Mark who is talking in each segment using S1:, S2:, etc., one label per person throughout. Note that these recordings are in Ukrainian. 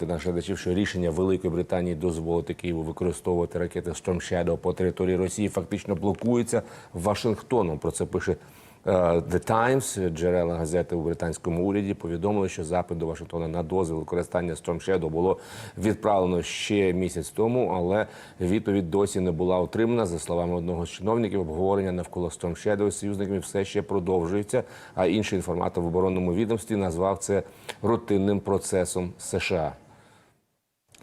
S1: Наших глядачів, що рішення Великої Британії дозволити Києву використовувати ракети Storm Shadow по території Росії фактично блокується Вашингтоном. Про це пише е, The Times. Джерела газети у британському уряді повідомили, що запит до Вашингтона на дозвіл використання Storm Shadow було відправлено ще місяць тому, але відповідь досі не була отримана. За словами одного з чиновників, обговорення навколо Storm Shadow з союзниками все ще продовжується. А інший інформатор в оборонному відомстві назвав це рутинним процесом США.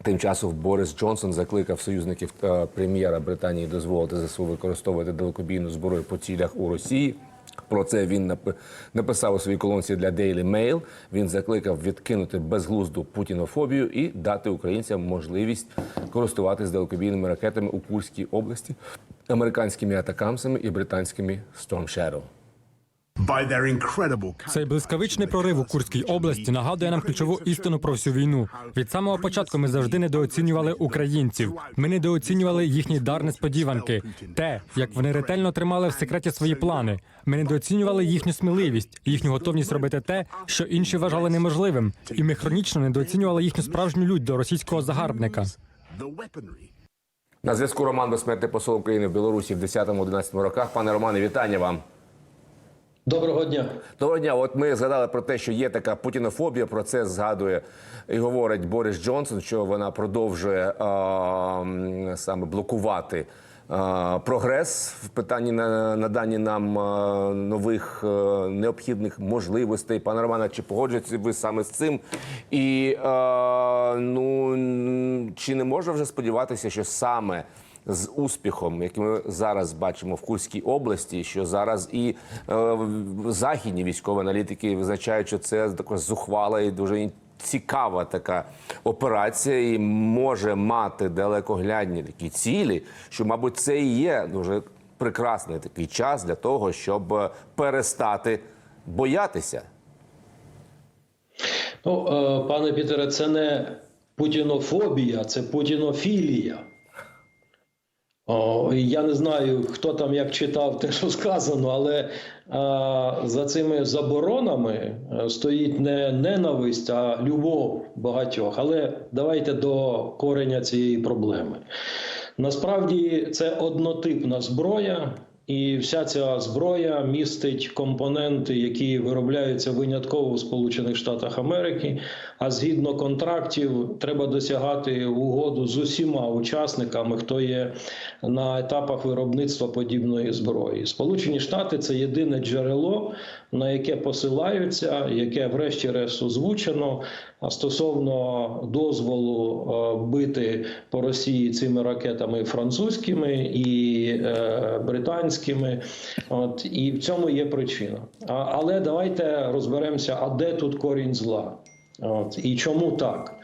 S1: Тим часом Борис Джонсон закликав союзників е, прем'єра Британії дозволити ЗСУ використовувати далекобійну зброю по цілях у Росії. Про це він написав у своїй колонці для Daily Mail. Він закликав відкинути безглузду путінофобію і дати українцям можливість користуватися далекобійними ракетами у Курській області, американськими атакамсами і британськими Storm Shadow.
S2: By
S3: Цей блискавичний прорив у Курській області нагадує нам ключову істину про всю війну. Від самого початку ми завжди недооцінювали українців. Ми недооцінювали їхній дар несподіванки, те, як вони ретельно тримали в секреті свої плани. Ми недооцінювали їхню сміливість, їхню готовність робити те, що інші вважали неможливим. І ми хронічно недооцінювали їхню справжню лють до російського загарбника.
S2: the.
S1: На зв'язку Роман Безсмертний посол України в Білорусі в 10-11 роках. Пане Романе, вітання вам.
S4: Доброго дня.
S1: Доброго дня. От ми згадали про те, що є така путінофобія. Про це згадує і говорить Борис Джонсон, що вона продовжує а, саме блокувати. а, Прогрес в питанні на наданні нам а, нових а, необхідних можливостей. Пане Романе, чи погоджуєтеся ви саме з цим? І а, ну чи не можна вже сподіватися, що саме з успіхом, який ми зараз бачимо в Курській області, що зараз і е, західні військові аналітики визначають, що це така зухвала і дуже цікава така операція, і може мати далекоглядні такі цілі, що, мабуть, це і є дуже прекрасний такий час для того, щоб е, перестати боятися.
S4: Ну, е, пане Пітере, це не путінофобія, це путінофілія. Я не знаю, хто там як читав те, що сказано, але а, за цими заборонами е, стоїть не ненависть, а любов багатьох. Але давайте до кореня цієї проблеми. Насправді це однотипна зброя, і вся ця зброя містить компоненти, які виробляються винятково в Сполучених Штатах Америки. А згідно контрактів, треба досягати угоду з усіма учасниками, хто є на етапах виробництва подібної зброї. Сполучені Штати це єдине джерело, на яке посилаються, яке, врешті-решт, озвучено. Стосовно дозволу е, бити по Росії цими ракетами французькими і е, британськими, от і в цьому є причина. Але давайте розберемося, а де тут корінь зла, от і чому так.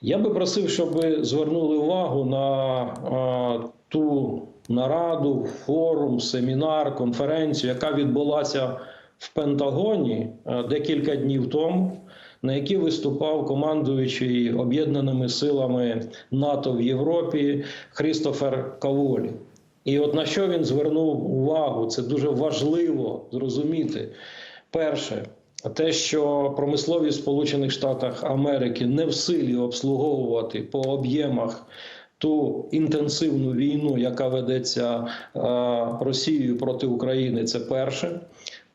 S4: Я би просив, щоб ви звернули увагу на е, ту нараду, форум, семінар, конференцію, яка відбулася в Пентагоні декілька днів тому, на якій виступав командуючий об'єднаними силами НАТО в Європі Хрістофер Каволі. І от на що він звернув увагу, це дуже важливо зрозуміти. Перше, те, що промисловість в Сполучених Штатах Америки не в силі обслуговувати по об'ємах ту інтенсивну війну, яка ведеться е, Росією проти України, це перше.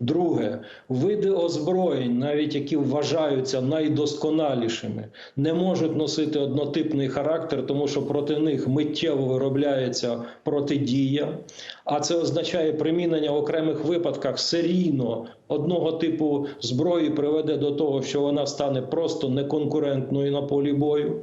S4: Друге, види озброєнь, навіть які вважаються найдосконалішими, не можуть носити однотипний характер, тому що проти них миттєво виробляється протидія. А це означає примінення в окремих випадках серійно одного типу зброї приведе до того, що вона стане просто неконкурентною на полі бою.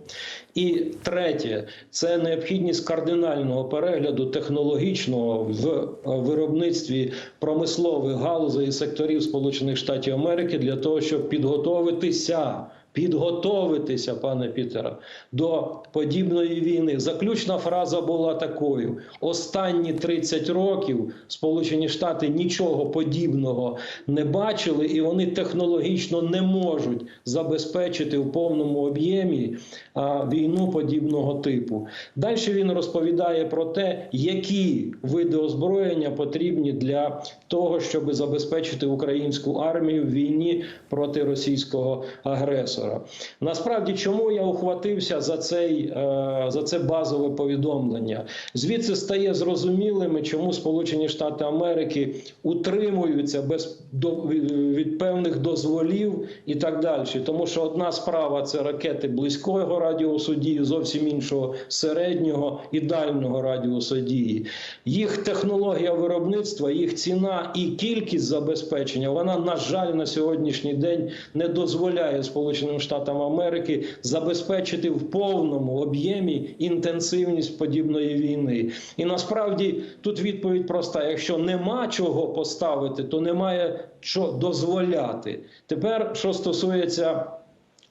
S4: І третє, це необхідність кардинального перегляду технологічного в е, виробництві промислових галузей і секторів Сполучених Штатів Америки для того, щоб підготовитися. Підготовитися, пане Пітере, до подібної війни. Заключна фраза була такою: останні 30 років Сполучені Штати нічого подібного не бачили, і вони технологічно не можуть забезпечити в повному об'ємі війну подібного типу. Далі він розповідає про те, які види озброєння потрібні для того, щоб забезпечити українську армію в війні проти російського агресора. Професора. Насправді, чому я ухватився за цей е, за це базове повідомлення? Звідси стає зрозумілими, чому Сполучені Штати Америки утримуються без до, від певних дозволів і так далі. Тому що одна справа це ракети близького радіусу дії, зовсім іншого середнього і дальнього радіусу дії. Їх технологія виробництва, їх ціна і кількість забезпечення, вона на жаль на сьогоднішній день не дозволяє Сполученим Штатам Америки забезпечити в повному об'ємі інтенсивність подібної війни. І насправді тут відповідь проста: якщо нема чого поставити, то немає що дозволяти. Тепер, що стосується.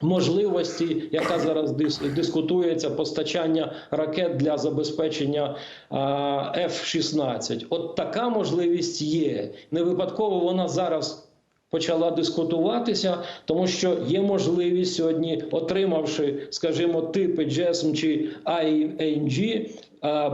S4: Можливості, яка зараз дискутується, постачання ракет для забезпечення а, F-16. От така можливість є. Не випадково вона зараз почала дискутуватися, тому що є можливість сьогодні, отримавши, скажімо, типи GSM чи ING,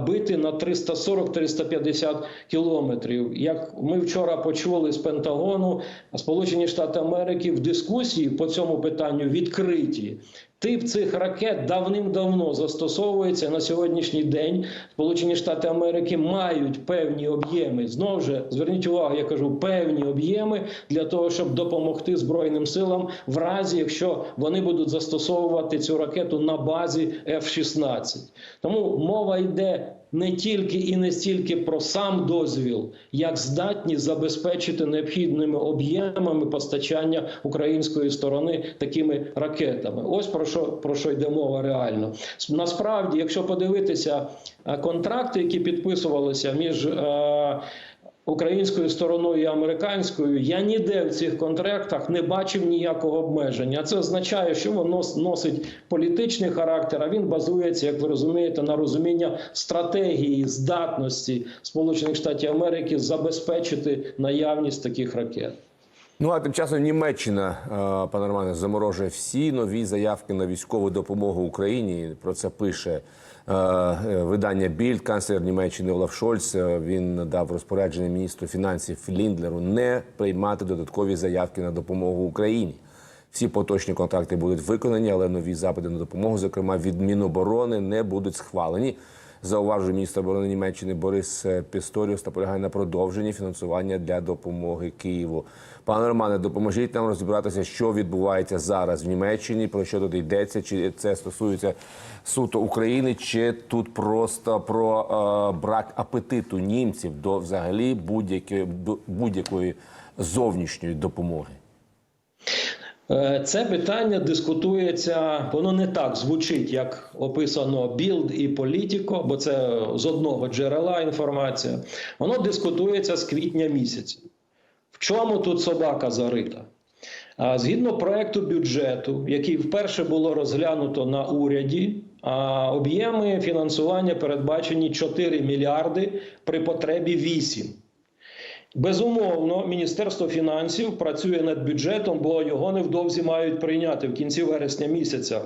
S4: бити на 340-350 кілометрів. Як ми вчора почули з Пентагону, Сполучені Штати Америки в дискусії по цьому питанню відкриті. Тип цих ракет давним-давно застосовується на сьогоднішній день. Сполучені Штати Америки мають певні об'єми. Знову ж зверніть увагу, я кажу певні об'єми для того, щоб допомогти Збройним силам в разі, якщо вони будуть застосовувати цю ракету на базі F-16. Тому мова йде не тільки і не стільки про сам дозвіл, як здатність забезпечити необхідними об'ємами постачання української сторони такими ракетами. Ось про що про що йде мова реально. Насправді, якщо подивитися е, контракти, які підписувалися між е, Українською стороною і американською я ніде в цих контрактах не бачив ніякого обмеження. Це означає, що воно носить політичний характер. А він базується, як ви розумієте, на розуміння стратегії здатності Сполучених Штатів Америки забезпечити наявність таких ракет.
S1: Ну а тим часом Німеччина, е, пане Романе, заморожує всі нові заявки на військову допомогу Україні. Про це пише видання Більд, канцлер Німеччини Олаф Шольц. Е, Він дав розпорядження міністру фінансів Ліндлеру не приймати додаткові заявки на допомогу Україні. Всі поточні контракти будуть виконані, але нові запити на допомогу, зокрема від Міноборони, не будуть схвалені. Зауважує міністр оборони Німеччини Борис е, Пісторіус наполягає на продовженні фінансування для допомоги Києву. Пане Романе, допоможіть нам розібратися, що відбувається зараз в Німеччині, про що тут йдеться, чи це стосується суто України, чи тут просто про е, брак апетиту німців до взагалі будь-якої будь-якої зовнішньої допомоги.
S4: Е, Це питання дискутується, воно не так звучить, як описано білд і політико, бо це з одного джерела інформація. Воно дискутується з квітня місяця. В чому тут собака зарита? Згідно проекту бюджету, який вперше було розглянуто на уряді, об'єми фінансування передбачені 4 мільярди при потребі 8. Безумовно, Міністерство фінансів працює над бюджетом, бо його невдовзі мають прийняти в кінці вересня місяця.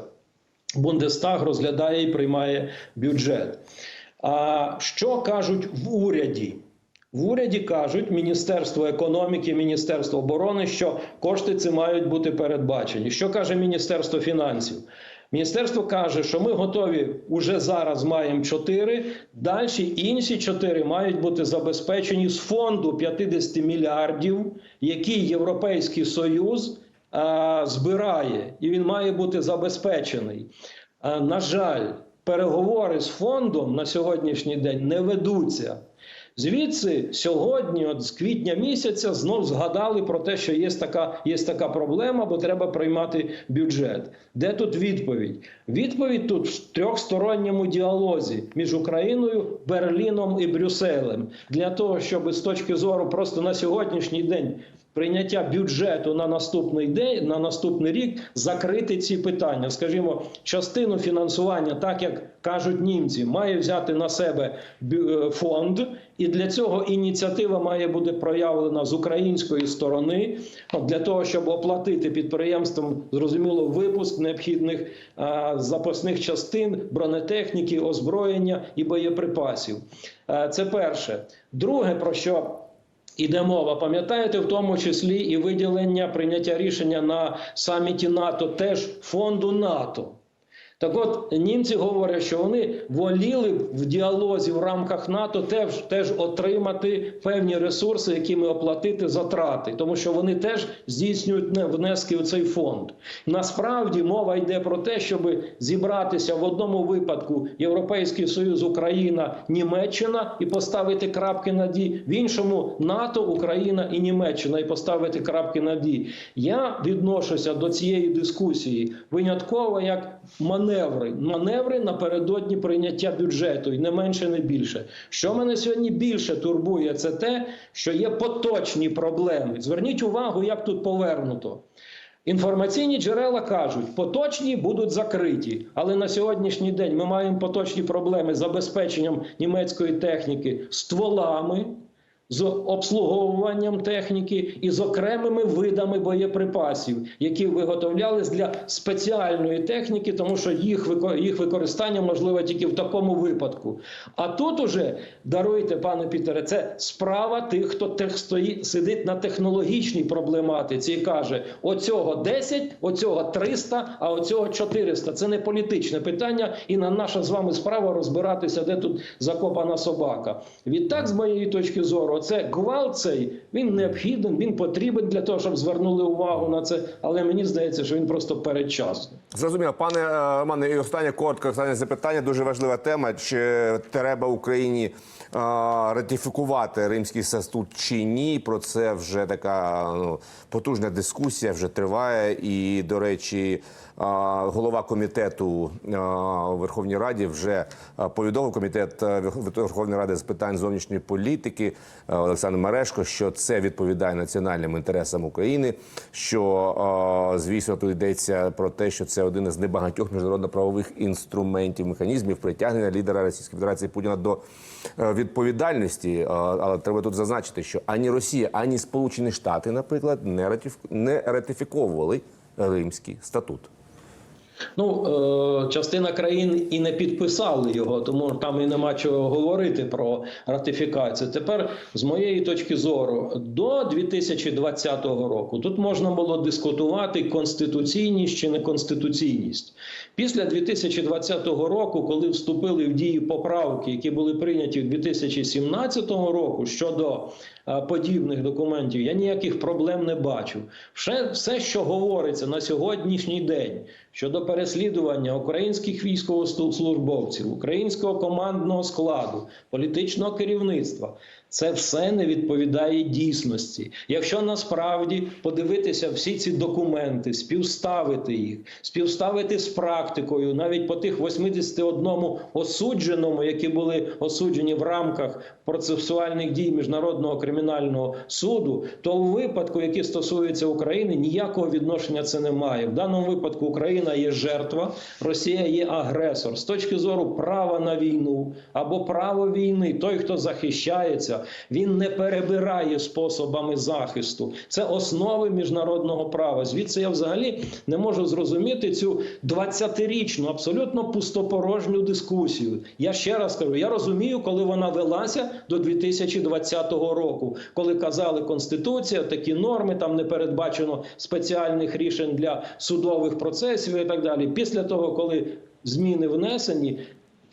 S4: Бундестаг розглядає і приймає бюджет. А що кажуть в уряді? В уряді кажуть Міністерство економіки, Міністерство оборони, що кошти ці мають бути передбачені. Що каже Міністерство фінансів? Міністерство каже, що ми готові уже зараз маємо 4, далі інші 4 мають бути забезпечені з фонду 50 мільярдів, який Європейський Союз а, збирає, і він має бути забезпечений. А, на жаль, переговори з фондом на сьогоднішній день не ведуться. Звідси сьогодні, от з квітня місяця, знов згадали про те, що є така, є така проблема, бо треба приймати бюджет. Де тут відповідь? Відповідь тут в трьохсторонньому діалозі між Україною, Берліном і Брюсселем для того, щоб з точки зору просто на сьогоднішній день. Прийняття бюджету на наступний день на наступний рік закрити ці питання. Скажімо, частину фінансування, так як кажуть німці, має взяти на себе е, фонд, і для цього ініціатива має бути проявлена з української сторони для того, щоб оплатити підприємствам зрозуміло випуск необхідних запасних частин, бронетехніки, озброєння і боєприпасів. Е, Це перше. Друге, про що Іде мова, пам'ятаєте, в тому числі і виділення прийняття рішення на саміті НАТО, теж фонду НАТО. Так от німці говорять, що вони воліли в діалозі в рамках НАТО теж, теж отримати певні ресурси, якими оплатити затрати, тому що вони теж здійснюють не- внески в цей фонд. Насправді мова йде про те, щоб зібратися в одному випадку Європейський Союз, Україна, Німеччина і поставити крапки на «і», в іншому НАТО, Україна і Німеччина і поставити крапки на «і». Я відношуся до цієї дискусії винятково як маневри. Маневри напередодні прийняття бюджету, і не менше, не більше. Що мене сьогодні більше турбує, це те, що є поточні проблеми. Зверніть увагу, як тут повернуто. Інформаційні джерела кажуть, поточні будуть закриті, але на сьогоднішній день ми маємо поточні проблеми з забезпеченням німецької техніки стволами, з обслуговуванням техніки і з окремими видами боєприпасів, які виготовлялись для спеціальної техніки, тому що їх їх використання можливе тільки в такому випадку. А тут уже даруйте, пане Пітере, це справа тих, хто тех стоїть, сидить на технологічній проблематиці і каже: оцього 10, оцього 300, а оцього 400. Це не політичне питання, і на наша з вами справа розбиратися, де тут закопана собака. Відтак, з моєї точки зору, це гвалт цей він необхідний, він потрібен для того, щоб звернули увагу на це. Але мені здається, що він просто передчасний.
S1: Зрозуміло, пане е, Романе, і останнє коротке останнє запитання. Дуже важлива тема. Чи треба Україні е, ратифікувати римський статут чи ні? Про це вже така ну, потужна дискусія вже триває. І, до речі, е, голова комітету у Верховній Раді вже повідомив комітет Верховної Ради з питань зовнішньої політики Олександр Мерешко, що це відповідає національним інтересам України. Що е, звісно тут йдеться про те, що це один із небагатьох міжнародно-правових інструментів, механізмів притягнення лідера Російської Федерації Путіна до е, відповідальності. Е, Але треба тут зазначити, що ані Росія, ані Сполучені Штати, наприклад, не ратифіковували Римський статут.
S4: Ну, е, частина країн і не підписали його, тому там і нема чого говорити про ратифікацію. Тепер, з моєї точки зору, до 2020 року тут можна було дискутувати конституційність чи неконституційність. Після 2020 року, коли вступили в дію поправки, які були прийняті в 2017 року щодо подібних документів, я ніяких проблем не бачу. Все, все, що говориться на сьогоднішній день щодо переслідування українських військовослужбовців, українського командного складу, політичного керівництва. Це все не відповідає дійсності. Якщо насправді подивитися всі ці документи, співставити їх, співставити з практикою, навіть по тих 81 осудженому, які були осуджені в рамках процесуальних дій міжнародного кримінального суду, то у випадку, які стосуються України, ніякого відношення це не має. В даному випадку Україна є жертва, Росія є агресор з точки зору права на війну або право війни. Той, хто захищається, він не перебирає способами захисту. Це основи міжнародного права. Звідси я взагалі не можу зрозуміти цю 20-річну, абсолютно пустопорожню дискусію. Я ще раз кажу, я розумію, коли вона велася до 2020 року, коли казали Конституція, такі норми, там не передбачено спеціальних рішень для судових процесів і так далі. Після того, коли зміни внесені.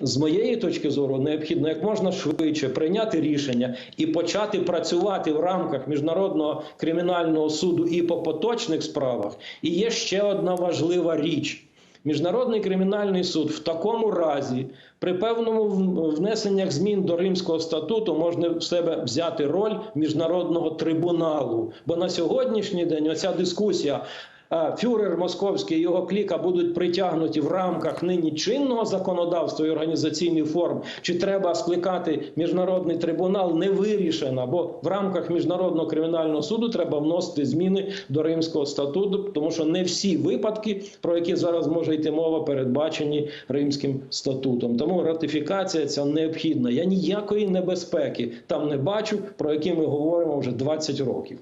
S4: З моєї точки зору, необхідно як можна швидше прийняти рішення і почати працювати в рамках міжнародного кримінального суду і по поточних справах. І є ще одна важлива річ. Міжнародний кримінальний суд в такому разі при певному внесеннях змін до Римського статуту можна в себе взяти роль міжнародного трибуналу. Бо на сьогоднішній день оця дискусія. Фюрер московський і його кліка будуть притягнуті в рамках нині чинного законодавства і організаційних форм. Чи треба скликати міжнародний трибунал? Не вирішено, бо в рамках міжнародного кримінального суду треба вносити зміни до Римського статуту, тому що не всі випадки, про які зараз може йти мова, передбачені Римським статутом. Тому ратифікація ця необхідна. Я ніякої небезпеки там не бачу, про які ми говоримо вже 20 років.